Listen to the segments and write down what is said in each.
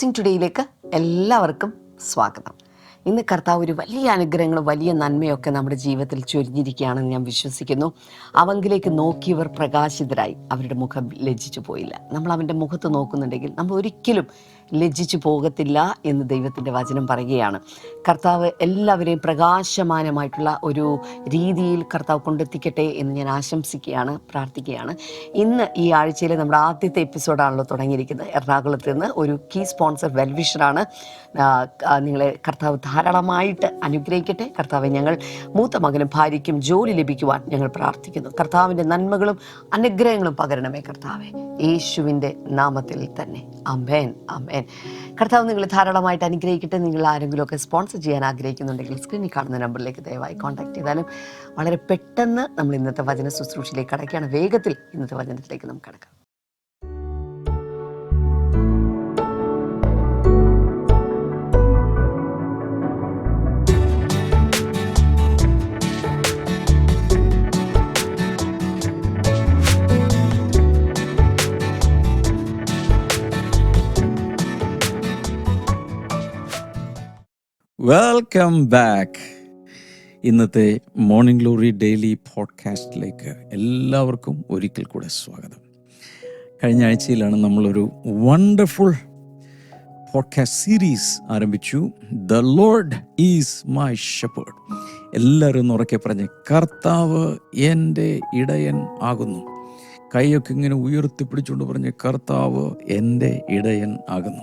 Blessing ടുഡേയിലേക്ക് എല്ലാവർക്കും സ്വാഗതം. ഇന്ന് കർത്താവ് ഒരു വലിയ അനുഗ്രഹങ്ങളും വലിയ നന്മയൊക്കെ നമ്മുടെ ജീവിതത്തിൽ ചൊരിഞ്ഞിരിക്കുകയാണെന്ന് ഞാൻ വിശ്വസിക്കുന്നു. അവങ്കിലേക്ക് നോക്കിയവർ പ്രകാശിതരായി. അവരുടെ മുഖം ലജ്ജിച്ചു പോയില്ല. നമ്മൾ അവന്റെ മുഖത്ത് നോക്കുന്നുണ്ടെങ്കിൽ നമ്മൾ ഒരിക്കലും ലജ്ജിച്ചു പോകത്തില്ല എന്ന് ദൈവത്തിന്റെ വചനം പറയുകയാണ്. കർത്താവ് എല്ലാവരെയും പ്രകാശമാനമായിട്ടുള്ള ഒരു രീതിയിൽ കർത്താവ് കൊണ്ടെത്തിക്കട്ടെ എന്ന് ഞാൻ ആശംസിക്കുകയാണ് പ്രാർത്ഥിക്കുകയാണ്. ഇന്ന് ഈ ആഴ്ചയിലെ നമ്മുടെ ആദ്യത്തെ എപ്പിസോഡാണല്ലോ തുടങ്ങിയിരിക്കുന്നത്. എറണാകുളത്ത് നിന്ന് ഒരു കീ സ്പോൺസർ വെൽവിഷറാണ് നിങ്ങളെ കർത്താവ് ധാരാളമായിട്ട് അനുഗ്രഹിക്കട്ടെ. കർത്താവ് ഞങ്ങൾ മൂത്ത മകനും ഭാര്യയ്ക്കും ജോലി ലഭിക്കുവാൻ ഞങ്ങൾ പ്രാർത്ഥിക്കുന്നു. കർത്താവിന്റെ നന്മകളും അനുഗ്രഹങ്ങളും പകരണമേ കർത്താവെ. യേശുവിന്റെ നാമത്തിൽ തന്നെ. അമേൻ അമേൻ കർത്താവ് നിങ്ങൾ ധാരാളമായിട്ട് അനുഗ്രഹിക്കട്ടെ. നിങ്ങൾ ആരെങ്കിലുമൊക്കെ സ്പോൺസർ ചെയ്യാൻ ആഗ്രഹിക്കുന്നുണ്ടെങ്കിൽ സ്ക്രീനിൽ കാണുന്ന നമ്പറിലേക്ക് ദയവായി കോൺടാക്ട് ചെയ്താലും വളരെ പെട്ടെന്ന് നമ്മൾ ഇന്നത്തെ വചന ശുശ്രൂഷയിലേക്ക് കടക്കുകയാണ്. വേഗത്തിൽ ഇന്നത്തെ വചനത്തിലേക്ക് നമുക്ക് കടക്കാം. വെൽക്കം ബാക്ക് ഇന്നത്തെ മോർണിംഗ് ഗ്ലോറി ഡെയിലി പോഡ്കാസ്റ്റിലേക്ക് എല്ലാവർക്കും ഒരിക്കൽ കൂടെ സ്വാഗതം. കഴിഞ്ഞ ആഴ്ചയിലാണ് നമ്മളൊരു വണ്ടർഫുൾ പോഡ്കാസ്റ്റ് സീരീസ് ആരംഭിച്ചു. The Lord is my shepherd എല്ലാവരും ഉറക്കെ പറഞ്ഞ് കർത്താവ് എന്റെ ഇടയൻ ആകുന്നു. കൈയൊക്കെ ഇങ്ങനെ ഉയർത്തിപ്പിടിച്ചുകൊണ്ട് പറഞ്ഞ് കർത്താവ് എന്റെ ഇടയൻ ആകുന്നു.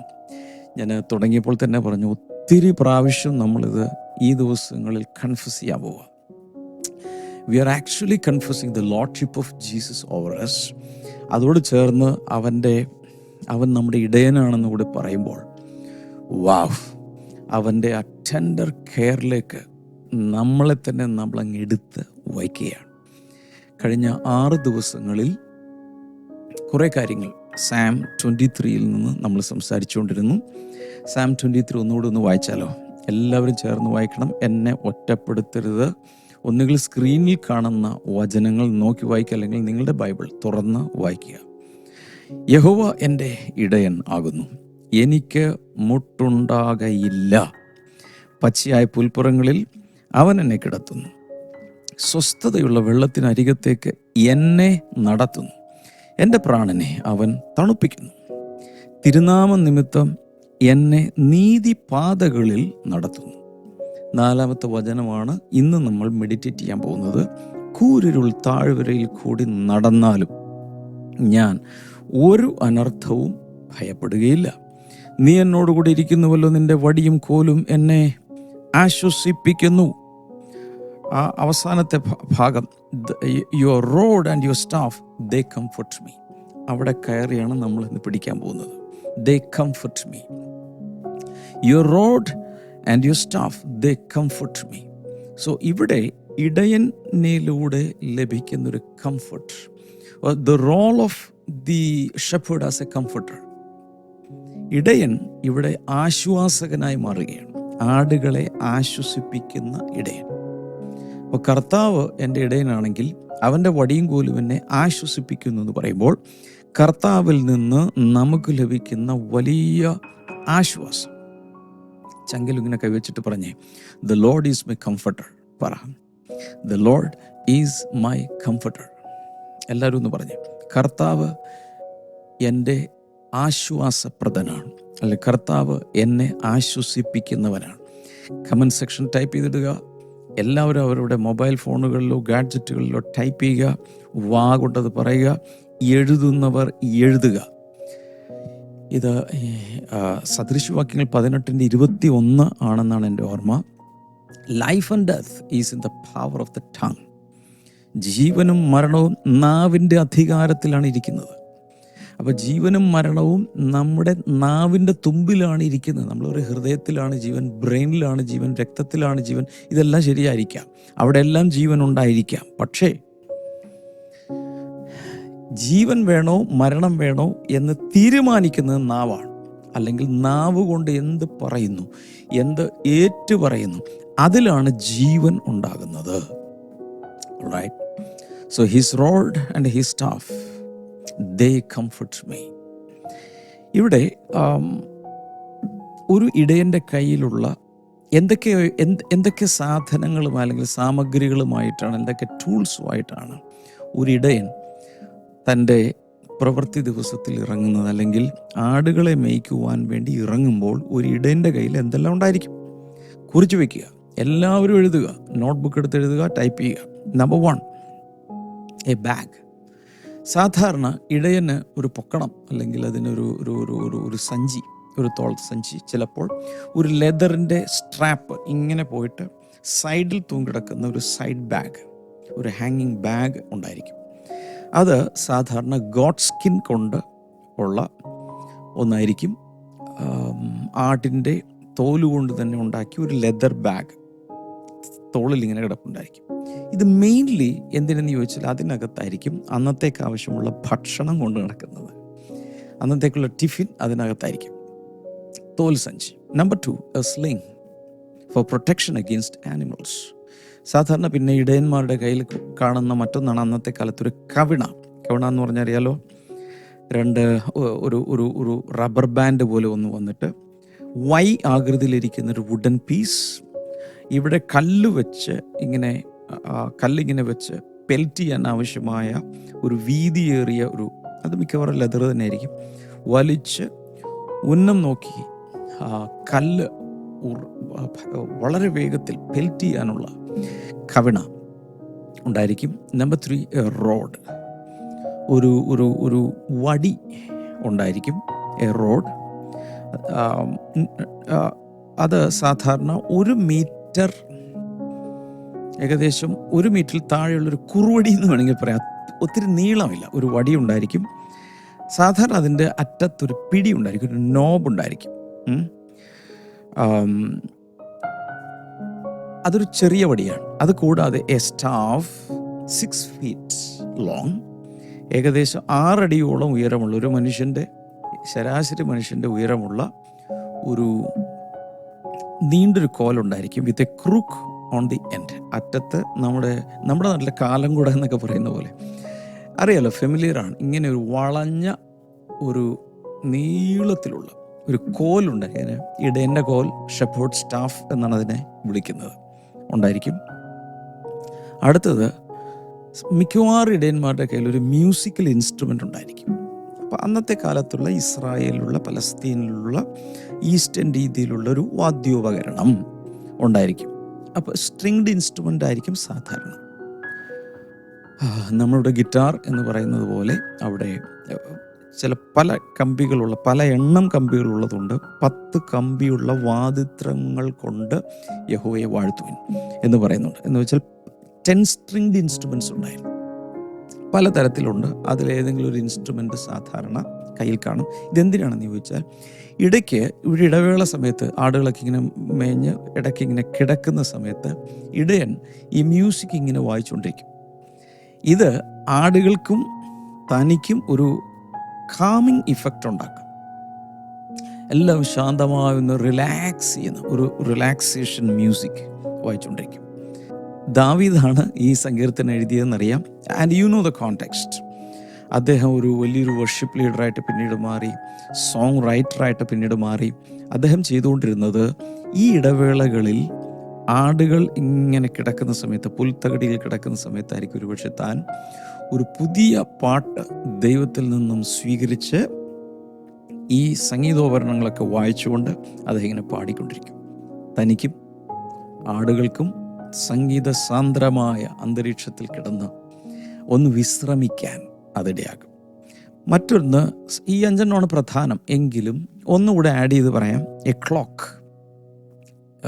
ഞാൻ തുടങ്ങിയപ്പോൾ തന്നെ പറഞ്ഞു ഒത്തിരി പ്രാവശ്യം നമ്മളിത് ഈ ദിവസങ്ങളിൽ കൺഫ്യൂസ് ചെയ്യാൻ പോവുക we are actually confusing the lordship of Jesus over us അതോട് ചേർന്ന് അവന്റെ അവൻ നമ്മുടെ ഇടയനാണെന്ന് കൂടി പറയുമ്പോൾ വാവ് അവന്റെ ആ ടെൻഡർ കെയറിലേക്ക് നമ്മളെ തന്നെ നമ്മളങ്ങ് എടുത്ത് വയ്ക്കുകയാണ്. കഴിഞ്ഞ ആറ് ദിവസങ്ങളിൽ കുറേ കാര്യങ്ങൾ സാം ട്വന്റി ത്രീയിൽ നിന്ന് നമ്മൾ സംസാരിച്ചുകൊണ്ടിരുന്നു. സാം ട്വന്റി ത്രീ ഒന്നുകൂടി ഒന്ന് വായിച്ചാലോ? എല്ലാവരും ചേർന്ന് വായിക്കണം. എന്നെ ഒറ്റപ്പെടുത്തരുത്. ഒന്നുകിൽ സ്ക്രീനിൽ കാണുന്ന വചനങ്ങൾ നോക്കി വായിക്കുക. അല്ലെങ്കിൽ നിങ്ങളുടെ ബൈബിൾ തുറന്ന് വായിക്കുക. യഹോവ എന്റെ ഇടയൻ ആകുന്നു. എനിക്ക് മുട്ടുണ്ടാകയില്ല. പച്ചയായ പുൽപ്പുറങ്ങളിൽ അവൻ എന്നെ കിടത്തുന്നു. സ്വസ്ഥതയുള്ള വെള്ളത്തിനരികത്തേക്ക് എന്നെ നടത്തുന്നു. എന്റെ പ്രാണനെ അവൻ തണുപ്പിക്കുന്നു. തിരുനാമ നിമിത്തം എന്നെ നീതിപാതകളിൽ നടത്തുന്നു. നാലാമത്തെ വചനമാണ് ഇന്ന് നമ്മൾ മെഡിറ്റേറ്റ് ചെയ്യാൻ പോകുന്നത്. കൂരിരുൾ താഴ്വരയിൽ കൂടി നടന്നാലും ഞാൻ ഒരു അനർത്ഥവും ഭയപ്പെടുകയില്ല. നീ എന്നോടുകൂടി ഇരിക്കുന്നുവല്ലോ നിന്റെ വടിയും കോലും എന്നെ ആശ്വസിപ്പിക്കുന്നു. ആ അവസാനത്തെ ഭാഗം your rod and your staff they comfort me അവിടെ കയറിയാണ് നമ്മൾ ഇന്ന് പിടിക്കാൻ പോകുന്നത്. They comfort me your rod and your staff they comfort me so ഇവിടെ ഇടയനിലൂടെ ലഭിക്കുന്നൊരു comfort the role of the shepherd as a comforter ഇടയൻ ഇവിടെ ആശ്വാസകനായി മാറുകയാണ്. ആടുകളെ ആശ്വസിപ്പിക്കുന്ന ഇടയൻ. അപ്പോൾ കർത്താവ് എന്റെ ഇടയനാണെങ്കിൽ അവന്റെ വടിയും കോലും എന്നെ ആശ്വസിപ്പിക്കുന്നു എന്ന് പറയുമ്പോൾ കർത്താവിൽ നിന്ന് നമുക്ക് ലഭിക്കുന്ന വലിയ ആശ്വാസം. ചങ്കിൽ ഇങ്ങനെ കൈവച്ചിട്ട് പറഞ്ഞേ the Lord is my comforter പറ. The Lord is my comforter എല്ലാവരും ഒന്ന് പറഞ്ഞേ കർത്താവ് എന്റെ ആശ്വാസപ്രദനാണ്. അല്ലെ കർത്താവ് എന്നെ ആശ്വസിപ്പിക്കുന്നവനാണ്. കമന്റ് സെക്ഷൻ ടൈപ്പ് ചെയ്തിടുക. എല്ലാവരും അവരുടെ മൊബൈൽ ഫോണുകളിലോ ഗാഡ്ജറ്റുകളിലോ ടൈപ്പ് ചെയ്യുക. വാ കൊണ്ടത് പറയുക. എഴുതുന്നവർ എഴുതുക. ഇത് സദൃശവാക്യങ്ങൾ പതിനെട്ടിന്റെ ഇരുപത്തി ഒന്ന് ആണെന്നാണ് എന്റെ ഓർമ്മ. Life and death is in the power of the tongue ജീവനും മരണവും നാവിന്റെ അധികാരത്തിലാണ് ഇരിക്കുന്നത്. അപ്പോൾ ജീവനും മരണവും നമ്മുടെ നാവിന്റെ തുമ്പിലാണ് ഇരിക്കുന്നത്. നമ്മളൊരു ഹൃദയത്തിലാണ് ജീവൻ ബ്രെയിനിലാണ് ജീവൻ രക്തത്തിലാണ് ജീവൻ ഇതെല്ലാം ശരിയായിരിക്കാം. അവിടെ എല്ലാം ജീവൻ ഉണ്ടായിരിക്കാം. പക്ഷേ ജീവൻ വേണോ മരണം വേണോ എന്ന് തീരുമാനിക്കുന്നത് നാവാണ്. അല്ലെങ്കിൽ നാവ് കൊണ്ട് എന്ത് പറയുന്നു എന്ത് ഏറ്റു പറയുന്നു അതിലാണ് ജീവൻ ഉണ്ടാകുന്നത്. So his rod and his staff they comfort me ഇവിടെ ഒരു ഇടയന്റെ കയ്യിലുള്ള എന്തൊക്കെ എന്ത് എന്തൊക്കെ സാധനങ്ങളും അല്ലെങ്കിൽ സാമഗ്രികളുമായിട്ടാണ് എന്തൊക്കെ ടൂൾസുമായിട്ടാണ് ഒരു ഇടയൻ തന്റെ പ്രവൃത്തി ദിവസത്തിൽ ഇറങ്ങുന്നത് അല്ലെങ്കിൽ ആടുകളെ മേയ്ക്കുവാൻ വേണ്ടി ഇറങ്ങുമ്പോൾ ഒരു ഇടേന്റെ കയ്യിൽ എന്തെല്ലാം ഉണ്ടായിരിക്കും? കുറിച്ചു വെക്കുക. എല്ലാവരും എഴുതുക. നോട്ട്ബുക്ക് എടുത്ത് എഴുതുക ടൈപ്പ് ചെയ്യുക. Number one a bag. സാധാരണ ഇടയന് ഒരു പൊക്കണം അല്ലെങ്കിൽ അതിനൊരു ഒരു ഒരു ഒരു ഒരു സഞ്ചി ഒരു തോൾ സഞ്ചി ചിലപ്പോൾ ഒരു ലെതറിന്റെ സ്ട്രാപ്പ് ഇങ്ങനെ പോയിട്ട് സൈഡിൽ തൂങ്ങിടക്കുന്ന ഒരു സൈഡ് ബാഗ് ഒരു ഹാങ്ങിങ് ബാഗ് ഉണ്ടായിരിക്കും. അത് സാധാരണ ഗോഡ് സ്കിൻ കൊണ്ട് ഉള്ള ഒന്നായിരിക്കും. ആട്ടിന്റെ തോലുകൊണ്ട് തന്നെ ഉണ്ടാക്കിയ ഒരു ലെതർ ബാഗ്. തോളിൽ ഇങ്ങനെ കിടപ്പുണ്ടായിരിക്കും. ഇത് മെയിൻലി എന്തിനെന്ന് ചോദിച്ചാൽ അതിനകത്തായിരിക്കും അന്നത്തേക്ക് ആവശ്യമുള്ള ഭക്ഷണം കൊണ്ട് നടക്കുന്നത്. അന്നത്തേക്കുള്ള ടിഫിൻ അതിനകത്തായിരിക്കും. തോൽ സഞ്ചി. Number two a sling for protection against animals സാധാരണ പിന്നെ ഇടയന്മാരുടെ കയ്യിൽ കാണുന്ന മറ്റൊന്നാണ് അന്നത്തെ കാലത്ത് ഒരു കവിണ. കവിണ എന്ന് പറഞ്ഞറിയാലോ രണ്ട് ഒരു ഒരു ഒരു റബ്ബർ ബാൻഡ് പോലെ ഒന്ന് വന്നിട്ട് വൈ ആകൃതിയിലിരിക്കുന്ന ഒരു വുഡൻ പീസ് ഇവിടെ കല്ല് വെച്ച് ഇങ്ങനെ കല്ലിങ്ങനെ വെച്ച് പെൽറ്റ് ചെയ്യാൻ ആവശ്യമായ ഒരു വീതിയേറിയ ഒരു അത് മിക്കവാറും ലെതർ തന്നെ ആയിരിക്കും വലിച്ച് ഉന്നം നോക്കി കല്ല് വളരെ വേഗത്തിൽ പെൽറ്റ് ചെയ്യാനുള്ള കവിണ ഉണ്ടായിരിക്കും. നമ്പർ ത്രീ റോഡ് ഒരു ഒരു ഒരു വടി ഉണ്ടായിരിക്കും എ റോഡ് അത് സാധാരണ ഒരു മീറ്റർ ഏകദേശം ഒരു മീറ്ററിൽ താഴെയുള്ളൊരു കുറുവടി എന്ന് വേണമെങ്കിൽ പറയാം. ഒത്തിരി നീളമില്ല ഒരു വടി ഉണ്ടായിരിക്കും. സാധാരണ അതിന്റെ അറ്റത്തൊരു പിടി ഉണ്ടായിരിക്കും ഒരു നോബ് ഉണ്ടായിരിക്കും. അതൊരു ചെറിയ വടിയാണ്. അത് കൂടാതെ a staff six feet long ഏകദേശം ആറടിയോളം ഉയരമുള്ള ഒരു മനുഷ്യന്റെ ശരാശരി മനുഷ്യന്റെ ഉയരമുള്ള ഒരു നീണ്ടൊരു കോലുണ്ടായിരിക്കും with a crook on the end അറ്റത്ത് നമ്മുടെ നമ്മുടെ നല്ല കാലം കൂടെ എന്നൊക്കെ പറയുന്ന പോലെ. അറിയാലോ ഫെമിലിയറാണ് ഇങ്ങനെ ഒരു വളഞ്ഞ ഒരു നീളത്തിലുള്ള ഒരു കോലുണ്ട് ഇടേന്റെ കോൽ ഷെപ്പോർട്ട് സ്റ്റാഫ് എന്നാണ് അതിനെ വിളിക്കുന്നത്. ഉണ്ടായിരിക്കും. അടുത്തത് മിക്കവാറും ഇടയന്മാരുടെ കയ്യിൽ ഒരു മ്യൂസിക്കൽ ഇൻസ്ട്രുമെന്റ് ഉണ്ടായിരിക്കും. അപ്പോൾ അന്നത്തെ കാലത്തുള്ള ഇസ്രായേലിലുള്ള പലസ്തീനിലുള്ള ഈസ്റ്റേൺ രീതിയിലുള്ള ഒരു വാദ്യോപകരണം ഉണ്ടായിരിക്കും. അപ്പോൾ സ്ട്രിങ്ഡ് ഇൻസ്ട്രുമെന്റ് ആയിരിക്കും സാധാരണ. നമ്മളുടെ ഗിറ്റാർ എന്ന് പറയുന്നത് പോലെ അവിടെ ചില പല കമ്പികളുള്ള പല എണ്ണം കമ്പികളുള്ളതുണ്ട്. പത്ത് കമ്പിയുള്ള വാദിത്രങ്ങൾ കൊണ്ട് യഹോയെ വാഴ്ത്തുവിൻ എന്ന് പറയുന്നുണ്ട്. എന്ന് വെച്ചാൽ ടെൻ സ്ട്രിങ്ഡ് ഇൻസ്ട്രുമെന്റ്സ് ഉണ്ടായിരുന്നു. പല പലതരത്തിലുണ്ട് അതിലേതെങ്കിലും ഒരു ഇൻസ്ട്രുമെന്റ് സാധാരണ കയ്യിൽ കാണും. ഇതെന്തിനാണെന്ന് ചോദിച്ചാൽ ഇടയ്ക്ക് ഇവിടെ ഇടവേള സമയത്ത് ആടുകളൊക്കെ ഇങ്ങനെ മേഞ്ഞ് ഇടയ്ക്ക് ഇങ്ങനെ കിടക്കുന്ന സമയത്ത് ഇടയൻ ഈ മ്യൂസിക് ഇങ്ങനെ വായിച്ചുകൊണ്ടിരിക്കും. ഇത് ആടുകൾക്കും തനിക്കും ഒരു കാമിങ് ഇഫക്റ്റ് ഉണ്ടാക്കും. എല്ലാം ശാന്തമാവുന്ന റിലാക്സ് ചെയ്യുന്ന ഒരു റിലാക്സേഷൻ മ്യൂസിക് വായിച്ചുകൊണ്ടിരിക്കും ദാവീദാണ് ഈ സങ്കീർത്തനം എഴുതിയതെന്നറിയാം. And you know the context അദ്ദേഹം ഒരു വലിയൊരു വർഷിപ്പ് ലീഡറായിട്ട് പിന്നീട് മാറി സോങ് റൈറ്ററായിട്ട് പിന്നീട് മാറി. അദ്ദേഹം ചെയ്തുകൊണ്ടിരുന്നത് ഈ ഇടവേളകളിൽ ആടുകൾ ഇങ്ങനെ കിടക്കുന്ന സമയത്ത് പുൽത്തകടിയിൽ കിടക്കുന്ന സമയത്തായിരിക്കും ഒരുപക്ഷെ താൻ ഒരു പുതിയ പാട്ട് ദൈവത്തിൽ നിന്നും സ്വീകരിച്ച് ഈ സംഗീതോപകരണങ്ങളൊക്കെ വായിച്ചുകൊണ്ട് അദ്ദേഹം ഇങ്ങനെ പാടിക്കൊണ്ടിരിക്കും. തനിക്കും ആടുകൾക്കും സംഗീത സാന്ദ്രമായ അന്തരീക്ഷത്തിൽ കിടന്ന് ഒന്ന് വിശ്രമിക്കാൻ അതിടയാകും. മറ്റൊന്ന് ഈ അഞ്ചെണ്ണമാണ് പ്രധാനം. എങ്കിലും ഒന്നുകൂടെ ആഡ് ചെയ്ത് പറയാം. A clock.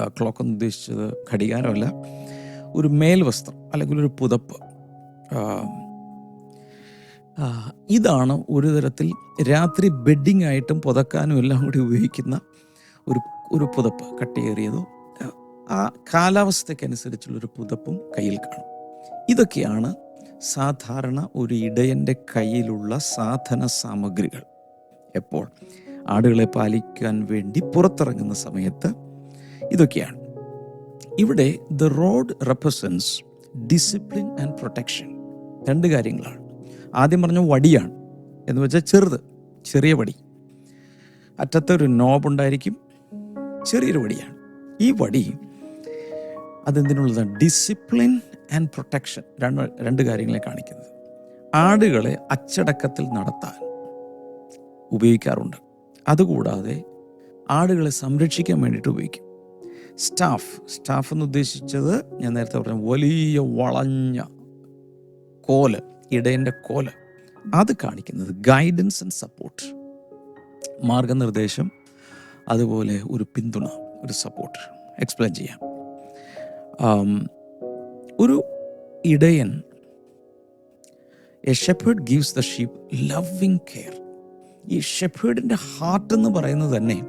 ക്ലോക്ക് എന്ന് ഉദ്ദേശിച്ചത് ഘടികാരമല്ല. ഒരു മേൽവസ്ത്രം അല്ലെങ്കിൽ ഒരു പുതപ്പ്. ഇതാണ് ഒരു തരത്തിൽ രാത്രി ബെഡിങ് ആയിട്ടും പുതക്കാനും എല്ലാം കൂടി ഉപയോഗിക്കുന്ന ഒരു ഒരു പുതപ്പ് കട്ടിയേറിയതോ ആ കാലാവസ്ഥയ്ക്കനുസരിച്ചുള്ളൊരു പുതപ്പും കയ്യിൽ കാണും. ഇതൊക്കെയാണ് സാധാരണ ഒരു ഇടയന്റെ കയ്യിലുള്ള സാധന സാമഗ്രികൾ. എപ്പോൾ? ആടുകളെ പാലിക്കാൻ വേണ്ടി പുറത്തിറങ്ങുന്ന സമയത്ത് ഇതൊക്കെയാണ്. ഇവിടെ the rod represents discipline and protection രണ്ട് കാര്യങ്ങളാണ്. ആദ്യം പറഞ്ഞ വടിയാണ്. എന്ന് വെച്ചാൽ ചെറുത് ചെറിയ വടി. അറ്റത്തൊരു നോബ് ഉണ്ടായിരിക്കും ചെറിയൊരു വടിയാണ്. ഈ വടി അതെന്തിനുള്ളതാണ് ഡിസിപ്ലിൻ ആൻഡ് പ്രൊട്ടക്ഷൻ രണ്ട് രണ്ട് കാര്യങ്ങളെ കാണിക്കുന്നത്. ആടുകളെ അച്ചടക്കത്തിൽ നടത്താൻ ഉപയോഗിക്കാറുണ്ട്. അതുകൂടാതെ ആടുകളെ സംരക്ഷിക്കാൻ വേണ്ടിയിട്ട് ഉപയോഗിക്കും. സ്റ്റാഫ് സ്റ്റാഫ് എന്ന് ഉദ്ദേശിച്ചത് ഞാൻ നേരത്തെ പറഞ്ഞ വലിയ വളഞ്ഞ കോൽ. ഇടയന്റെ കോല. അത് കാണിക്കുന്നത് ഗൈഡൻസ് ആൻഡ് സപ്പോർട്ട് മാർഗനിർദ്ദേശം അതുപോലെ ഒരു പിന്തുണ ഒരു സപ്പോർട്ട് എക്സ്പ്ലെയിൻ ചെയ്യാം. ആം, ഒരു ഇടയൻ a shepherd gives the sheep loving care ഈ ഷെഫേഡിന്റെ ഹാർട്ട് എന്ന് പറയുന്നത് തന്നെ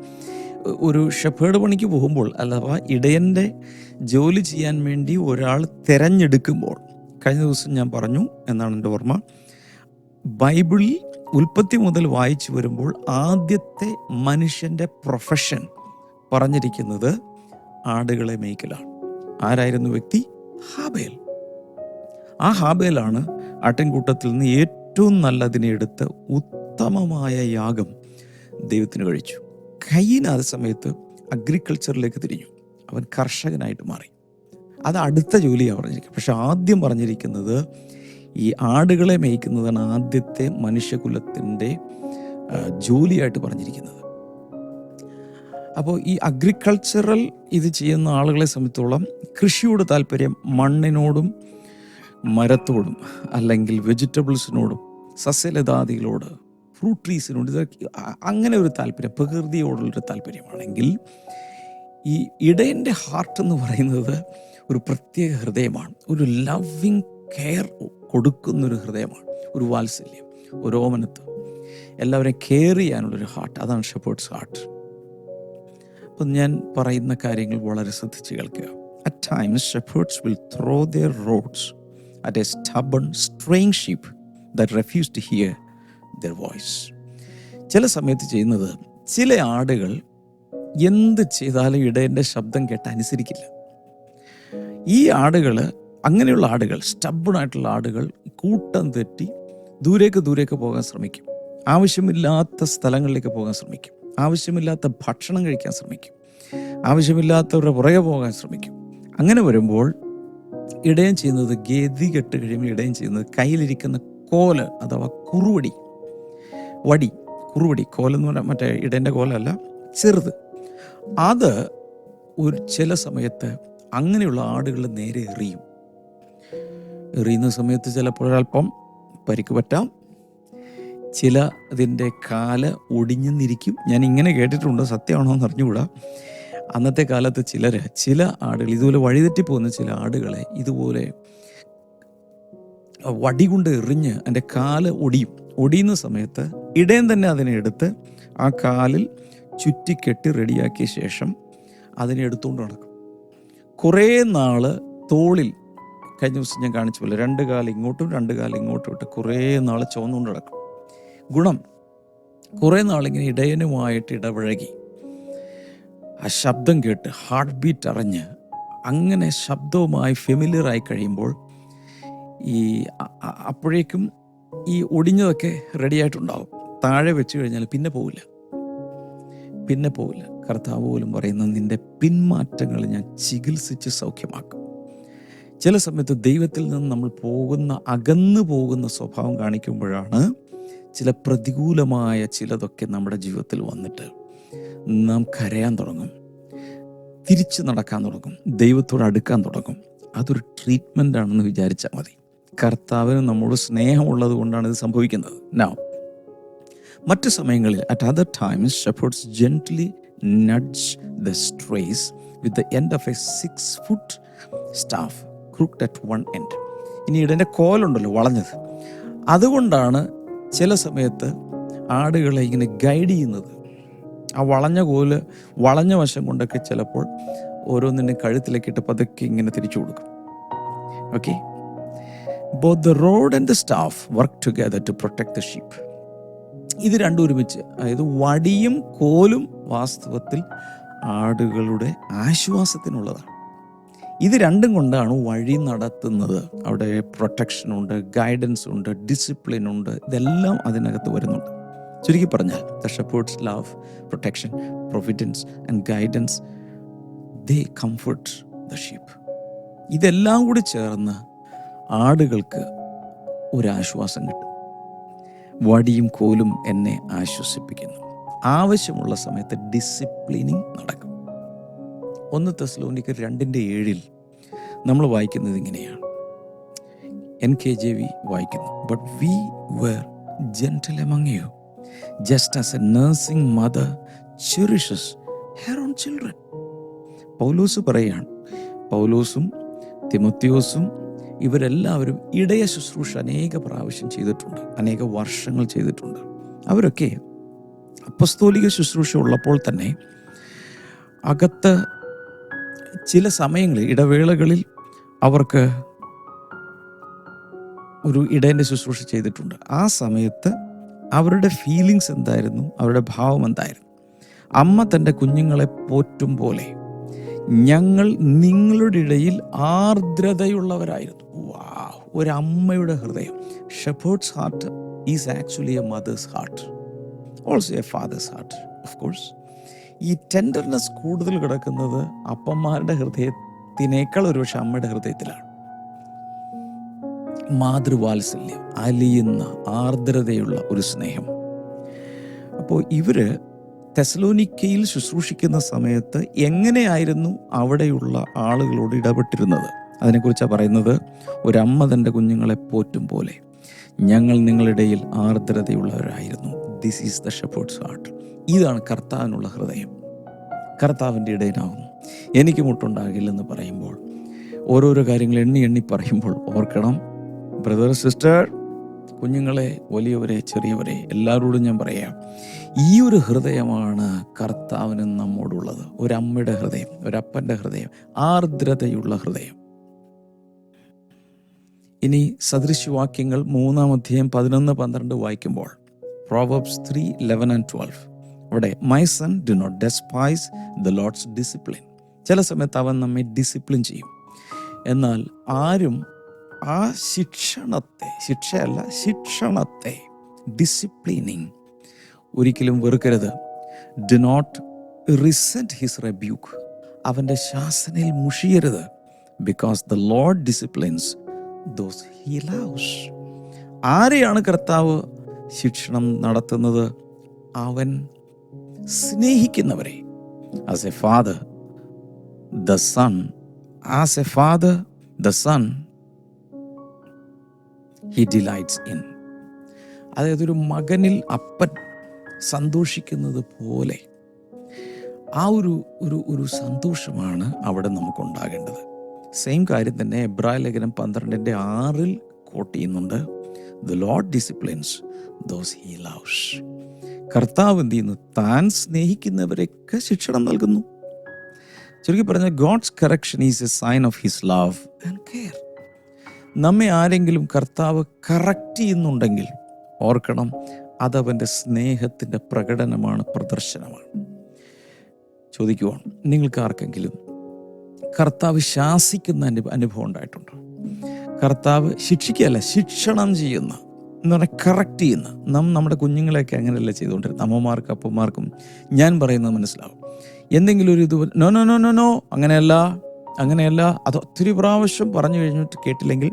ഒരു ഷെഫേഡ് പണിക്ക് പോകുമ്പോൾ അഥവാ ഇടയന്റെ ജോലി ചെയ്യാൻ വേണ്ടി ഒരാൾ തിരഞ്ഞെടുക്കുമ്പോൾ കഴിഞ്ഞ ദിവസം ഞാൻ പറഞ്ഞു എന്നാണ് എന്റെ ഓർമ്മ. ബൈബിളിൽ ഉൽപ്പത്തി മുതൽ വായിച്ചു വരുമ്പോൾ ആദ്യത്തെ മനുഷ്യന്റെ പ്രൊഫഷൻ പറഞ്ഞിരിക്കുന്നത് ആടുകളെ മേയ്ക്കലാണ്. ആരായിരുന്നു വ്യക്തി? ഹാബേൽ. ആ ഹാബേലാണ് ആട്ടിൻകൂട്ടത്തിൽ നിന്ന് ഏറ്റവും നല്ലതിനെ എടുത്ത് ഉത്തമമായ യാഗം ദൈവത്തിന് കഴിച്ചു. കയ്യിന് അതേ സമയത്ത് അഗ്രികൾച്ചറിലേക്ക് തിരിഞ്ഞു. അവൻ കർഷകനായിട്ട് മാറി. അത് അടുത്ത ജോലിയാണ് പറഞ്ഞിരിക്കുന്നത് പക്ഷെ ആദ്യം പറഞ്ഞിരിക്കുന്നത് ഈ ആടുകളെ മേയ്ക്കുന്നതാണ് ആദ്യത്തെ മനുഷ്യകുലത്തിന്റെ ജോലിയായിട്ട് പറഞ്ഞിരിക്കുന്നത്. അപ്പോൾ ഈ അഗ്രികൾച്ചറൽ ഇത് ചെയ്യുന്ന ആളുകളെ സംബന്ധിച്ചോളം കൃഷിയോട് താല്പര്യം മണ്ണിനോടും മരത്തോടും അല്ലെങ്കിൽ വെജിറ്റബിൾസിനോടും സസ്യലതാദികളോട് ഫ്രൂട്ട് ട്രീസിനോട് ഇതൊക്കെ അങ്ങനെ ഒരു താല്പര്യം പ്രകൃതിയോടുള്ളൊരു താല്പര്യമാണെങ്കിൽ ഈ ഇടയന്റെ ഹാർട്ട് എന്ന് പറയുന്നത് ഒരു പ്രത്യേക ഹൃദയമാണ്. ഒരു ലവിങ് കെയർ കൊടുക്കുന്നൊരു ഹൃദയമാണ്. ഒരു വാത്സല്യം ഒരു ഓമനത്വം. എല്ലാവരെയും കെയർ ചെയ്യാനുള്ളൊരു ഹാർട്ട് അതാണ് ഷെപ്പേർഡ്സ് ഹാർട്ട് അപ്പം ഞാൻ പറയുന്ന കാര്യങ്ങൾ വളരെ ശ്രദ്ധിച്ച് കേൾക്കുക. At times shepherds will throw their rods at a stubborn straying sheep that refuse to hear their voice ചില സമയത്ത് ചെയ്യുന്നത് ചില ആടുകൾ എന്ത് ചെയ്താലും ഇടയന്റെ ശബ്ദം കേട്ട് അനുസരിക്കില്ല. ഈ ആടുകൾ അങ്ങനെയുള്ള ആടുകൾ സ്റ്റബണായിട്ടുള്ള ആടുകൾ കൂട്ടം തെറ്റി ദൂരേക്ക് ദൂരേക്ക് പോകാൻ ശ്രമിക്കും. ആവശ്യമില്ലാത്ത സ്ഥലങ്ങളിലേക്ക് പോകാൻ ശ്രമിക്കും. ആവശ്യമില്ലാത്ത ഭക്ഷണം കഴിക്കാൻ ശ്രമിക്കും. ആവശ്യമില്ലാത്തവരുടെ പുറകെ പോകാൻ ശ്രമിക്കും. അങ്ങനെ വരുമ്പോൾ ഇടയൻ ചെയ്യുന്നത് ഗതി കെട്ട് കഴിയുമ്പോൾ ഇടയം ചെയ്യുന്നത് കയ്യിലിരിക്കുന്ന കോൽ അഥവാ കുറുവടി. വടി കുറുവടി കോലെന്ന് പറഞ്ഞാൽ മറ്റേ ഇടേന്റെ കോലല്ല ചെറുത്. അത് ഒരു ചില സമയത്ത് അങ്ങനെയുള്ള ആടുകൾ നേരെ എറിയും. എറിയുന്ന സമയത്ത് ചിലപ്പോൾ ഒരല്പം പരിക്ക് പറ്റാം. ചില അതിന്റെ കാൽ ഒടിഞ്ഞെന്നിരിക്കും. ഞാൻ ഇങ്ങനെ കേട്ടിട്ടുണ്ട്. സത്യമാണോ എന്ന് അറിഞ്ഞുകൂടാ. അന്നത്തെ കാലത്ത് ചിലർ ചില ആടുകൾ ഇതുപോലെ വഴിതെറ്റി പോകുന്ന ചില ആടുകളെ ഇതുപോലെ വടി കൊണ്ട് എറിഞ്ഞ് എന്റെ കാൽ ഒടിയും. ഒടിയുന്ന സമയത്ത് ഇടയൻ തന്നെ അതിനെ എടുത്ത് ആ കാലിൽ ചുറ്റിക്കെട്ടി റെഡിയാക്കിയ ശേഷം അതിനെ എടുത്തുകൊണ്ട് നടക്കും. കുറേ നാൾ തോളിൽ കഴിഞ്ഞ ദിവസം ഞാൻ കാണിച്ചു പോലെ രണ്ട് കാലം ഇങ്ങോട്ടും രണ്ട് കാലം ഇങ്ങോട്ടും ഇട്ട് കുറേ നാൾ ചുവന്നുകൊണ്ട് നടക്കും. ഗുണം കുറേ നാളിങ്ങനെ ഇടയനുമായിട്ട് ഇടപഴകി. ആ ശബ്ദം കേട്ട് ഹാർട്ട് ബീറ്റ് അറിഞ്ഞ് അങ്ങനെ ശബ്ദവുമായി ഫെമിലിയറായി കഴിയുമ്പോൾ ഈ അപ്പോഴേക്കും ഈ ഒടിഞ്ഞതൊക്കെ റെഡിയായിട്ടുണ്ടാവും താഴെ വെച്ച് കഴിഞ്ഞാൽ പിന്നെ പോവില്ല. പിന്നെ പോവില്ല. കർത്താവ് പോലും പറയുന്ന നിന്റെ പിന്മാറ്റങ്ങൾ ഞാൻ ചികിത്സിച്ച് സൗഖ്യമാക്കും. ചില സമയത്ത് ദൈവത്തിൽ നിന്ന് നമ്മൾ പോകുന്ന അകന്നു പോകുന്ന സ്വഭാവം കാണിക്കുമ്പോഴാണ് ചില പ്രതികൂലമായ ചിലതൊക്കെ നമ്മുടെ ജീവിതത്തിൽ വന്നിട്ട് നാം കരയാൻ തുടങ്ങും തിരിച്ചു നടക്കാൻ തുടങ്ങും ദൈവത്തോട് അടുക്കാൻ തുടങ്ങും. അതൊരു ട്രീറ്റ്മെന്റ് ആണെന്ന് വിചാരിച്ചാൽ മതി. കർത്താവിന് നമ്മോട് സ്നേഹമുള്ളത് കൊണ്ടാണ് ഇത് സംഭവിക്കുന്നത്. നൗ മറ്റു സമയങ്ങളിൽ at other times shepherds gently nudge the strays with the end of a six foot staff crooked at one end ഇനി ഇതിന്റെ കോലുണ്ടല്ലോ വളഞ്ഞത്. അതുകൊണ്ടാണ് ചില സമയത്ത് ആടുകളെ ഇങ്ങനെ ഗൈഡ് ചെയ്യുന്നത്. ആ വളഞ്ഞ കോൽ വളഞ്ഞ വശം കൊണ്ടൊക്കെ ചിലപ്പോൾ ഓരോന്നിന്റെ കഴുത്തിലേക്ക് ഇട്ട് പതുക്കെ ഇങ്ങനെ തിരിച്ചു കൊടുക്കും. Okay both the rod and the staff work together to protect the sheep ഇത് രണ്ടും ഒരുമിച്ച്. അതായത് വടിയും കോലും വാസ്തവത്തിൽ ആടുകളുടെ ആശ്വാസത്തിനുള്ളതാണ്. ഇത് രണ്ടും കൊണ്ടാണ് വഴി നടത്തുന്നത്. അവിടെ പ്രൊട്ടക്ഷൻ ഉണ്ട് ഗൈഡൻസ് ഉണ്ട് ഡിസിപ്ലിൻ ഉണ്ട്. ഇതെല്ലാം അതിനകത്ത് വരുന്നുണ്ട്. ചുരുക്കി പറഞ്ഞാൽ the shepherd's love protection providence and guidance they comfort the sheep ഇതെല്ലാം കൂടി ചേർന്ന് ആടുകൾക്ക് ഒരാശ്വാസം കിട്ടും. വടിയും കോലും എന്നെ ആശ്വസിപ്പിക്കുന്നു. ആവശ്യമുള്ള സമയത്ത് ഡിസിപ്ലിനിങ് നടക്കും. ഒന്ന് തെസ്ലോനിക്ക് രണ്ടിന്റെ ഏഴിൽ നമ്മൾ വായിക്കുന്നത് ഇങ്ങനെയാണ്. എൻ കെ ജെ വി വായിക്കുന്നു. But we were gentle among you just as a nursing mother cherishes her own children Paulose പറയാണ് പൗലോസും തിമത്യോസും ഇവരെല്ലാവരും ഇടയ ശുശ്രൂഷ അനേക പ്രാവശ്യം ചെയ്തിട്ടുണ്ട് അനേക വർഷങ്ങൾ ചെയ്തിട്ടുണ്ട്. അവരൊക്കെ അപ്പസ്തോലിക ശുശ്രൂഷ ഉള്ളപ്പോൾ തന്നെ അകത്ത് ചില സമയങ്ങളിൽ ഇടവേളകളിൽ അവർക്ക് ഒരു ഇടയന്റെ ശുശ്രൂഷ ചെയ്തിട്ടുണ്ട്. ആ സമയത്ത് അവരുടെ ഫീലിങ്സ് എന്തായിരുന്നു? അവരുടെ ഭാവം എന്തായിരുന്നു? അമ്മ തന്റെ കുഞ്ഞുങ്ങളെ പോറ്റും പോലെ ഞങ്ങൾ നിങ്ങളുടെ ഇടയിൽ ആർദ്രതയുള്ളവരായിരുന്നു. വാ ഒരമ്മയുടെ ഹൃദയം. Shepherd's heart is actually a mother's heart also a father's heart of course ഈ ടെൻഡർനെസ് കൂടുതൽ കിടക്കുന്നത് അപ്പന്മാരുടെ ഹൃദയത്തിനേക്കാൾ ഒരുപക്ഷെ അമ്മയുടെ ഹൃദയത്തിലാണ്. മാതൃവാത്സല്യം അലിയുന്ന ആർദ്രതയുള്ള ഒരു സ്നേഹം. അപ്പോൾ ഇവർ തെസലോനിക്കയിൽ ശുശ്രൂഷിക്കുന്ന സമയത്ത് എങ്ങനെയായിരുന്നു അവിടെയുള്ള ആളുകളോട് ഇടപെട്ടിരുന്നത്? അതിനെക്കുറിച്ചാണ് പറയുന്നത് ഒരമ്മ തന്റെ കുഞ്ഞുങ്ങളെ പോറ്റും പോലെ. ഞങ്ങൾ നിങ്ങളിടയിൽ ആർദ്രതയുള്ളവരായിരുന്നു. This is the shepherd's heart ഇതാണ് കർത്താവിനുള്ള ഹൃദയം. കർത്താവിന്റെ ഇടയിലാകുന്നു എനിക്ക് മുട്ടുണ്ടാകില്ലെന്ന് പറയുമ്പോൾ ഓരോരോ കാര്യങ്ങൾ എണ്ണി എണ്ണി പറയുമ്പോൾ ഓർക്കണം. ബ്രദർ സിസ്റ്റർ കുഞ്ഞുങ്ങളെ വലിയവരെ ചെറിയവരെ എല്ലാവരോടും ഞാൻ പറയാം. ഈ ഒരു ഹൃദയമാണ് കർത്താവിന് നമ്മോടുള്ളത്. ഒരമ്മയുടെ ഹൃദയം ഒരപ്പന്റെ ഹൃദയം ആർദ്രതയുള്ള ഹൃദയം. ഇനി സദൃശവാക്യങ്ങൾ മൂന്നാം അധ്യായം പതിനൊന്ന് പന്ത്രണ്ട് വായിക്കുമ്പോൾ Proverbs three eleven and twelve അവിടെ my son do not despise the Lord's discipline ചില സമയത്ത് അവൻ നമ്മെ ഡിസിപ്ലിൻ ചെയ്യും. എന്നാൽ ആരും ആ ശിക്ഷണത്തെ ശിക്ഷയല്ല ശിക്ഷണത്തെ ഡിസിപ്ലിനിങ് ഒരിക്കലും വെറുക്കരുത്. Do not resent his rebuke അവന്റെ ശാസനയിൽ മുഷിയരുത്. Because the Lord disciplines those he loves ആരെയാണ് കർത്താവ് ശിക്ഷണം നടത്തുന്നത്? അവൻ സ്നേഹിക്കുന്നവരെ. As a father the son as a father the son he delights in അതായത് ഒരു മകനിൽ അപ്പൻ സന്തോഷിക്കുന്നത് പോലെ ആ ഒരു ഒരു ഒരു സന്തോഷമാണ് അവിടെ നമുക്കുണ്ടാകേണ്ടത്. സെയിം കാര്യം തന്നെ എബ്രായ ലേഖനം പന്ത്രണ്ടിന്റെ ആറിൽ കോട്ട് ചെയ്യുന്നുണ്ട്. The Lord disciplines those he loves കർത്താവ് എന്ത് ചെയ്യുന്നു? താൻ സ്നേഹിക്കുന്നവരെയൊക്കെ ശിക്ഷണം നൽകുന്നു. ചുരുക്കി പറഞ്ഞ God's correction is a sign of his love and care നമ്മെ ആരെങ്കിലും കർത്താവ് കറക്റ്റ് ചെയ്യുന്നുണ്ടെങ്കിൽ ഓർക്കണം അതവന്റെ സ്നേഹത്തിന്റെ പ്രകടനമാണ് പ്രദർശനമാണ്. ചോദിക്കുവാണ് നിങ്ങൾക്ക് ആർക്കെങ്കിലും കർത്താവ് ശാസിക്കുന്ന അനു അനുഭവം ഉണ്ടായിട്ടുണ്ടോ? കർത്താവ് ശിക്ഷിക്കുകയല്ല ശിക്ഷണം ചെയ്യുന്ന എന്ന് പറഞ്ഞാൽ കറക്റ്റ് ചെയ്യുന്ന. നാം നമ്മുടെ കുഞ്ഞുങ്ങളെയൊക്കെ അങ്ങനെയല്ല ചെയ്തുകൊണ്ടിരുന്നത്. അമ്മമാർക്കും അപ്പന്മാർക്കും ഞാൻ പറയുന്നത് മനസ്സിലാവും. എന്തെങ്കിലും ഒരു ഇത് no no no no no അങ്ങനെയല്ല. അങ്ങനെയല്ല അത് ഒത്തിരി പ്രാവശ്യം പറഞ്ഞു കഴിഞ്ഞിട്ട് കേട്ടില്ലെങ്കിൽ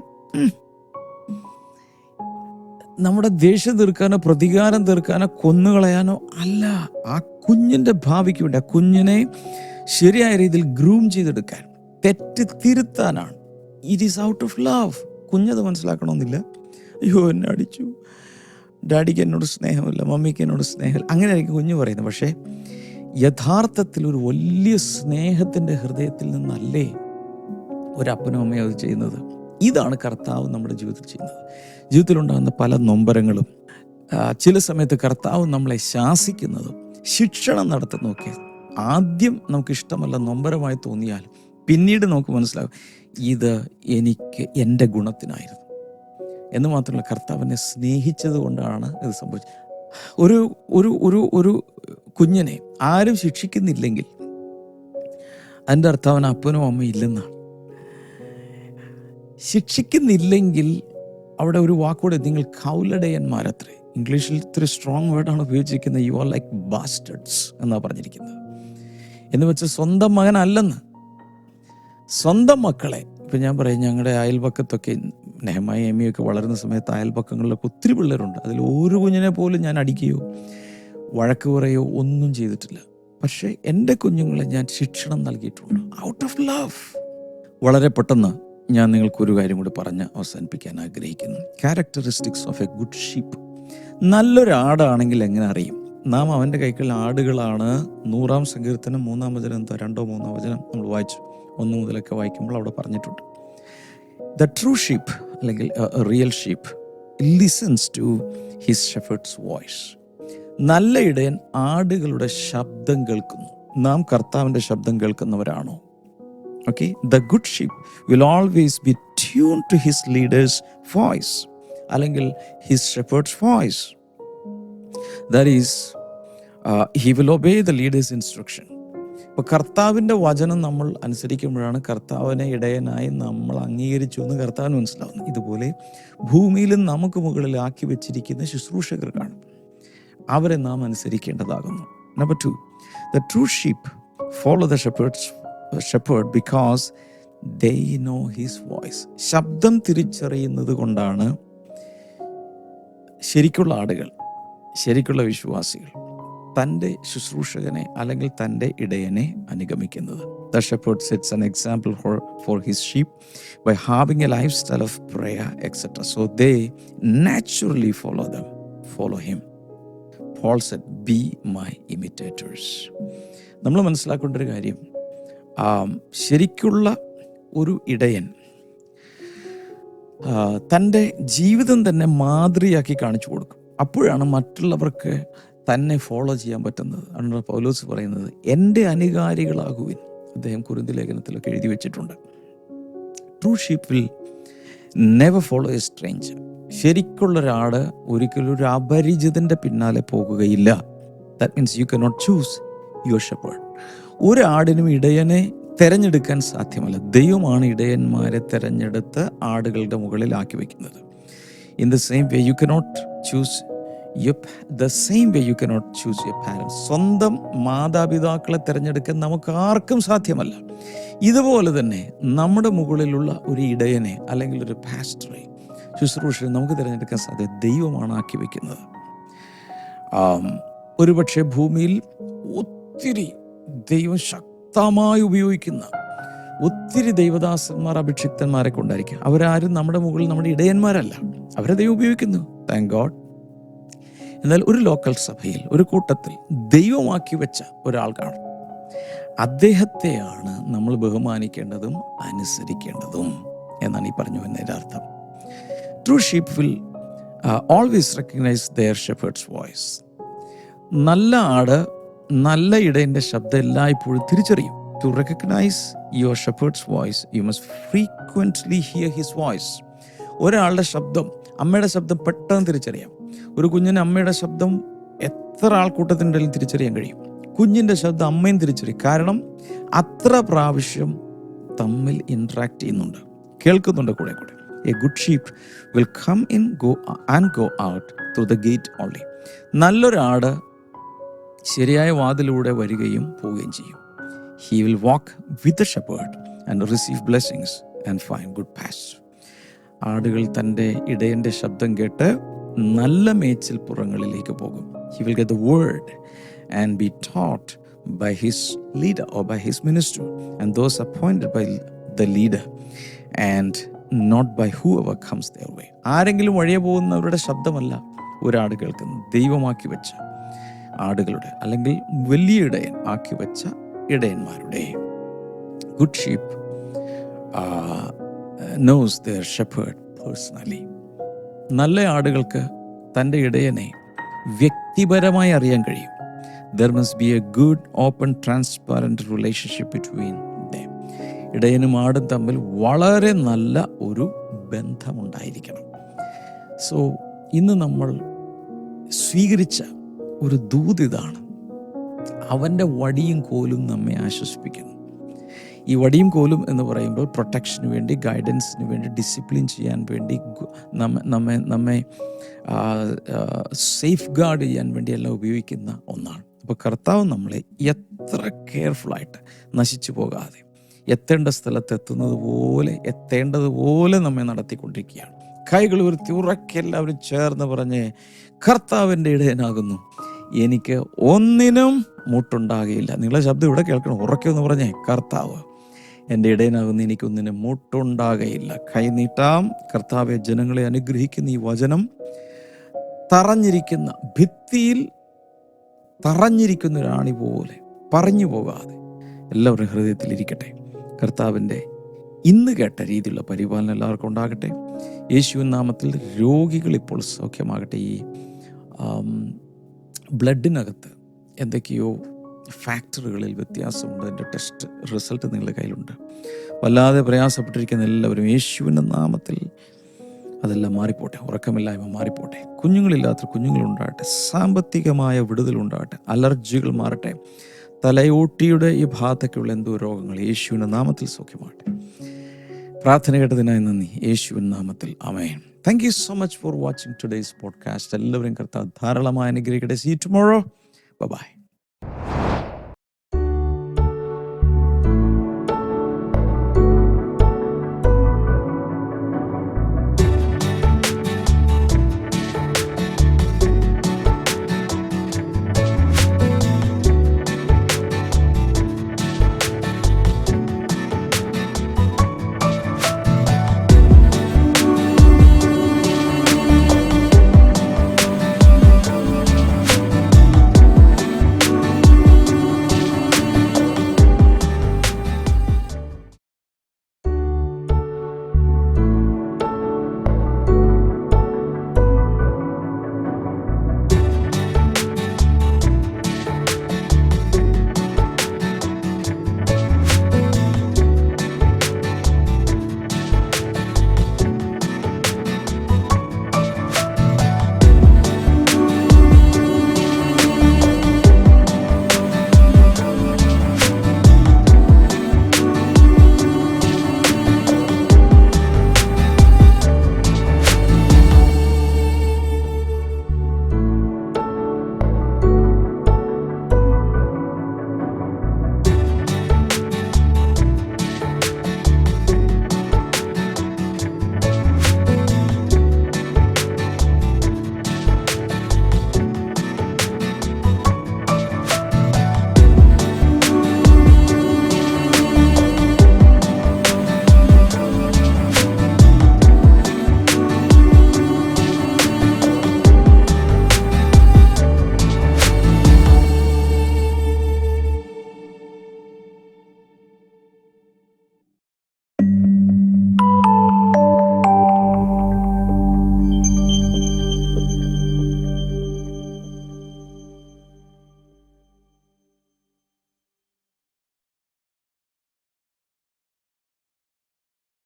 നമ്മുടെ ദേഷ്യം തീർക്കാനോ പ്രതികാരം തീർക്കാനോ കൊന്നുകളയാനോ അല്ല. ആ കുഞ്ഞിന്റെ ഭാവിക്ക് വേണ്ടി ആ കുഞ്ഞിനെ ശരിയായ രീതിയിൽ ഗ്രൂം ചെയ്തെടുക്കാൻ തെറ്റ് തിരുത്താനാണ്. It is out of love കുഞ്ഞത് മനസ്സിലാക്കണമെന്നില്ല. അയ്യോ എന്നെ അടിച്ചു. ഡാഡിക്ക് എന്നോട് സ്നേഹമില്ല മമ്മിക്ക് എന്നോട് സ്നേഹമില്ല. അങ്ങനെയായിരിക്കും കുഞ്ഞ് പറയുന്നത്. പക്ഷേ യഥാർത്ഥത്തിൽ ഒരു വലിയ സ്നേഹത്തിന്റെ ഹൃദയത്തിൽ നിന്നല്ലേ ഒരപ്പനും അമ്മയും അത് ചെയ്യുന്നത്. ഇതാണ് കർത്താവ് നമ്മുടെ ജീവിതത്തിൽ ചെയ്യുന്നത്. ജീവിതത്തിലുണ്ടാകുന്ന പല നൊമ്പരങ്ങളും ചില സമയത്ത് കർത്താവ് നമ്മളെ ശാസിക്കുന്നതും ശിക്ഷണം നടത്തുന്നതൊക്കെ ആദ്യം നമുക്ക് ഇഷ്ടമല്ല നൊമ്പരമായി തോന്നിയാൽ പിന്നീട് നമുക്ക് മനസ്സിലാകും ഇത് എനിക്ക് എന്റെ ഗുണത്തിനായിരുന്നു. എന്ന് മാത്രമല്ല കർത്താവിനെ സ്നേഹിച്ചത് കൊണ്ടാണ് ഇത് സംഭവിച്ചത്. ഒരു ഒരു ഒരു ഒരു കുഞ്ഞിനെ ആരും ശിക്ഷിക്കുന്നില്ലെങ്കിൽ അതിന്റെ അർത്ഥം അവൻ അപ്പനും അമ്മയും ഇല്ലെന്നാണ്. ശിക്ഷിക്കുന്നില്ലെങ്കിൽ അവിടെ ഒരു വാക്കോടെ നിങ്ങൾ കൗലടയന്മാരത്രേ. ഇംഗ്ലീഷിൽ ഇത്തിരി സ്ട്രോങ് വേർഡാണ് ഉപയോഗിച്ചിരിക്കുന്നത്. യു ആർ ലൈക്ക് ബാസ്റ്റഡ്സ് എന്നാണ് പറഞ്ഞിരിക്കുന്നത്. എന്ന് വെച്ചാൽ സ്വന്തം മകനല്ലെന്ന് സ്വന്തം മക്കളെ. ഇപ്പം ഞാൻ പറയും ഞങ്ങളുടെ അയൽപക്കത്തൊക്കെ നെഹമായി എമിയൊക്കെ വളരുന്ന സമയത്ത് അയൽപക്കങ്ങളിലൊക്കെ ഒത്തിരി പിള്ളേരുണ്ട്. അതിൽ ഒരു കുഞ്ഞിനെ പോലും ഞാൻ അടിക്കുകയോ വഴക്ക് പറയോ ഒന്നും ചെയ്തിട്ടില്ല. പക്ഷേ എന്റെ കുഞ്ഞുങ്ങളെ ഞാൻ ശിക്ഷണം നൽകിയിട്ടുണ്ട്. ഔട്ട് ഓഫ് ലവ് വളരെ പെട്ടെന്ന് ഞാൻ നിങ്ങൾക്കൊരു കാര്യം കൂടി പറഞ്ഞ് അവസാനിപ്പിക്കാൻ ആഗ്രഹിക്കുന്നു. Characteristics of a good sheep നല്ലൊരു ആടാണെങ്കിൽ എങ്ങനെ അറിയും? നാം അവന്റെ കൈക്കുള്ള ആടുകളാണ്. നൂറാം സങ്കീർത്തനം മൂന്നാം വചനം എന്തോ രണ്ടോ മൂന്നോ വചനം നമ്മൾ വായിച്ചു. ഒന്ന് മുതലൊക്കെ വായിക്കുമ്പോൾ അവിടെ പറഞ്ഞിട്ടുണ്ട്. ദ ട്രൂ ഷീപ്പ് അല്ലെങ്കിൽ real sheep listens to his shepherd's voice നല്ല ഇടയൻ ആടുകളുടെ ശബ്ദം കേൾക്കുന്നു. നാം കർത്താവിന്റെ ശബ്ദം കേൾക്കുന്നവരാണോ? Okay the good sheep will always be tuned to his leader's voice അല്ലെങ്കിൽ his shepherd's voice that is he will obey the leader's instruction ഇപ്പോൾ കർത്താവിന്റെ വചനം നമ്മൾ അനുസരിക്കുമ്പോഴാണ് കർത്താവിനെ ഇടയനായി നമ്മൾ അംഗീകരിച്ചു എന്ന് കർത്താവിന് മനസ്സിലാവുന്നത്. ഇതുപോലെ ഭൂമിയിലും നമുക്ക് മുകളിൽ ആക്കി വെച്ചിരിക്കുന്ന ശുശ്രൂഷകർ കാണും. അവരെ നാം അനുസരിക്കേണ്ടതാകുന്നു. Number two the true sheep follow the shepherd's shepherd because they know his voice ശബ്ദം തിരിച്ചറിയുന്നത് കൊണ്ടാണ് ശരിക്കുള്ള ആടുകൾ ശരിക്കുള്ള വിശ്വാസികൾ തന്റെ ശുശ്രൂഷകനെ അല്ലെങ്കിൽ തന്റെ ഇടയനെ അനുഗമിക്കുന്നത്. The shepherd sets an example for for his sheep by having a life style of prayer etcetera so they naturally follow them follow him Paul said be my imitators നമ്മൾ മനസ്സിലാക്കേണ്ട ഒരു കാര്യം ശരിക്കുള്ള ഒരു ഇടയൻ തന്റെ ജീവിതം തന്നെ മാതൃയാക്കി കാണിച്ചു കൊടുക്കും. അപ്പോഴാണ് മറ്റുള്ളവർക്ക് തന്നെ ഫോളോ ചെയ്യാൻ പറ്റുന്നത്. ആണ് പൗലോസ് പറയുന്നത് എന്റെ അനുകാരികളാകുവിൻ. അദ്ദേഹം കുരുന്തി ലേഖനത്തിലൊക്കെ എഴുതി വെച്ചിട്ടുണ്ട്. True sheep will never follow a strange ശരിക്കുള്ള ഒരാൾ ഒരിക്കലും ഒരു അപരിചിതന്റെ പിന്നാലെ പോകുകയില്ല. That means you can not choose your shepherd ഒരാടിനും ഇടയനെ തിരഞ്ഞെടുക്കാൻ സാധ്യമല്ല. ദൈവമാണ് ഇടയന്മാരെ തെരഞ്ഞെടുത്ത് ആടുകളുടെ മുകളിൽ ആക്കി വെക്കുന്നത് in the same way you can not choose you the same way you can not choose your parents സ്വന്തം മാതാപിതാക്കളെ തിരഞ്ഞെടുക്കാൻ നമുക്ക് ആർക്കും സാധ്യമല്ല. ഇതുപോലെ തന്നെ നമ്മുടെ മുകളിലുള്ള ഒരു ഇടയനെ അല്ലെങ്കിൽ ഒരു പാസ്റ്ററെ ശുശ്രൂഷയെ നമുക്ക് തിരഞ്ഞെടുക്കാൻ സാധ്യത ദൈവമാണ് ആക്കി വയ്ക്കുന്നത് ഒരുപക്ഷെ ഭൂമിയിൽ ഒത്തിരി ദൈവം ശക്തമായി ഉപയോഗിക്കുന്ന ഒത്തിരി ദൈവദാസന്മാർ അഭിഷിക്തന്മാരെ കൊണ്ടായിരിക്കും. അവരാരും നമ്മുടെ മുകളിൽ നമ്മുടെ ഇടയന്മാരല്ല. അവരെ ദൈവം ഉപയോഗിക്കുന്നു. താങ്ക് ഗോഡ് എന്നാൽ ഒരു ലോക്കൽ സഭയിൽ ഒരു കൂട്ടത്തിൽ ദൈവമാക്കി വെച്ച ഒരാൾ കാണും. അദ്ദേഹത്തെയാണ് നമ്മൾ ബഹുമാനിക്കേണ്ടതും അനുസരിക്കേണ്ടതും എന്നാണ് ഈ പറഞ്ഞു എന്നതിന്റെ അർത്ഥം. True sheep will always recognise their shepherd's voice നല്ല ആട് നല്ല ഇടയന്റെ ശബ്ദം എല്ലായ്പ്പോഴും തിരിച്ചറിയും. To recognise your shepherd's voice you must frequently hear his voice ഒരാളുടെ ശബ്ദം അമ്മയുടെ ശബ്ദം പെട്ടെന്ന് തിരിച്ചറിയാം. ഒരു കുഞ്ഞിന് അമ്മയുടെ ശബ്ദം എത്ര ആൾക്കൂട്ടത്തിന്റെ തിരിച്ചറിയാൻ കഴിയും. കുഞ്ഞിന്റെ ശബ്ദം അമ്മയും തിരിച്ചറിയും. കാരണം അത്ര പ്രാവശ്യം തമ്മിൽ ഇൻട്രാക്ട് ചെയ്യുന്നുണ്ട്. കേൾക്കുന്നുണ്ട് കൂടെ കൂടെ. A good sheep will come in go and go out through the gate only നല്ലൊരാട് ശരിയായ വാതിലൂടെ വരികയും പോവുകയും ചെയ്യും. He will walk with shepherd and receive blessings and find good pass ആടുകൾ തന്റെ ഇടയന്റെ ശബ്ദം കേട്ട് നല്ല മേച്ചിൽ പുറങ്ങളിലേക്ക് പോകും. He will get the word and be taught by his leader or by his minister and those appointed by the leader and not by who ever comes their way ആരെങ്കിലും വഴിയെ പോകുന്നവരുടെ ശബ്ദമല്ല ഒരാട് കേൾക്കുന്നത്. ദൈവമാക്കി വെച്ച ആടുകളുടെ അല്ലെങ്കിൽ വലിയ ഇടയൻ ആക്കി വെച്ച ഇടയന്മാരുടെ. Good sheep knows their shepherd personally നല്ല ആടുകൾക്ക് തന്റെ ഇടയനെ വ്യക്തിപരമായി അറിയാൻ കഴിയും. There must be a good open transparent relationship between ഇടയനും ആടും തമ്മിൽ വളരെ നല്ല ഒരു ബന്ധമുണ്ടായിരിക്കണം. സോ ഇന്ന് നമ്മൾ സ്വീകരിച്ച ഒരു ദൂത് ഇതാണ്. അവന്റെ വടിയും കോലും നമ്മെ ആശ്വസിപ്പിക്കുന്നു. ഈ വടിയും കോലും എന്ന് പറയുമ്പോൾ പ്രൊട്ടക്ഷന് വേണ്ടി ഗൈഡൻസിന് വേണ്ടി ഡിസിപ്ലിൻ ചെയ്യാൻ വേണ്ടി നമ്മെ നമ്മെ സേഫ് ഗാർഡ് ചെയ്യാൻ വേണ്ടി എല്ലാം ഉപയോഗിക്കുന്ന ഒന്നാണ്. അപ്പോൾ കർത്താവ് നമ്മളെ എത്ര കെയർഫുള്ളായിട്ട് നശിച്ചു പോകാതെ എത്തേണ്ട സ്ഥലത്ത് എത്തുന്നത് പോലെ എത്തേണ്ടതുപോലെ നമ്മെ നടത്തിക്കൊണ്ടിരിക്കുകയാണ്. കൈകൾ ഉയർത്തി ഉറക്കെ എല്ലാവരും ചേർന്ന് പറഞ്ഞ് കർത്താവിന്റെ ഇടയനാകുന്നു. എനിക്ക് ഒന്നിനും മുട്ടുണ്ടാകുകയില്ല നിങ്ങളെ ശബ്ദം ഇവിടെ കേൾക്കണം. ഉറക്കെ എന്ന് പറഞ്ഞേ കർത്താവ് എന്റെ ഇടയനാകുന്നു. എനിക്കൊന്നിനും മുട്ടുണ്ടാകുകയില്ല കൈ നീട്ടാം. കർത്താവെ ജനങ്ങളെ അനുഗ്രഹിക്കുന്ന ഈ വചനം തറഞ്ഞിരിക്കുന്ന ഭിത്തിയിൽ തറഞ്ഞിരിക്കുന്ന ഒരാണി പോലെ പറഞ്ഞു പോകാതെ എല്ലാവരുടെ ഹൃദയത്തിൽ ഇരിക്കട്ടെ. കർത്താവിന്റെ ഇന്ന് കേട്ട രീതിയിലുള്ള പരിപാലനം എല്ലാവർക്കും ഉണ്ടാകട്ടെ. യേശുവിൻ നാമത്തിൽ രോഗികൾ ഇപ്പോൾ സൗഖ്യമാകട്ടെ. ഈ ബ്ലഡിനകത്ത് എന്തൊക്കെയോ ഫാക്ടറികളിൽ വ്യത്യാസമുണ്ട്. എന്റെ ടെസ്റ്റ് റിസൾട്ട് നിങ്ങളുടെ കയ്യിലുണ്ട്. വല്ലാതെ പ്രയാസപ്പെട്ടിരിക്കുന്ന എല്ലാവരും യേശുവിന്റെ നാമത്തിൽ അതെല്ലാം മാറിപ്പോട്ടെ. ഉറക്കമില്ലായ്മ മാറിപ്പോട്ടെ. കുഞ്ഞുങ്ങളില്ലാത്ത കുഞ്ഞുങ്ങളുണ്ടാകട്ടെ. സാമ്പത്തികമായ വിടുതലുണ്ടാകട്ടെ. അലർജികൾ മാറട്ടെ. തലയോട്ടിയുടെ ഈ ഭാഗത്തൊക്കെയുള്ള എന്തോ രോഗങ്ങൾ യേശുവിന്റെ നാമത്തിൽ സൗഖ്യമാകട്ടെ. പ്രാർത്ഥന കേട്ടതിനായി നന്ദി. യേശുവിൻ നാമത്തിൽ. അമയൻ thank you so much for watching today's podcast എല്ലാവരും കർത്താവ് ധാരാളമായി അനുഗ്രഹിക്കട്ടെ. See tomorrow bye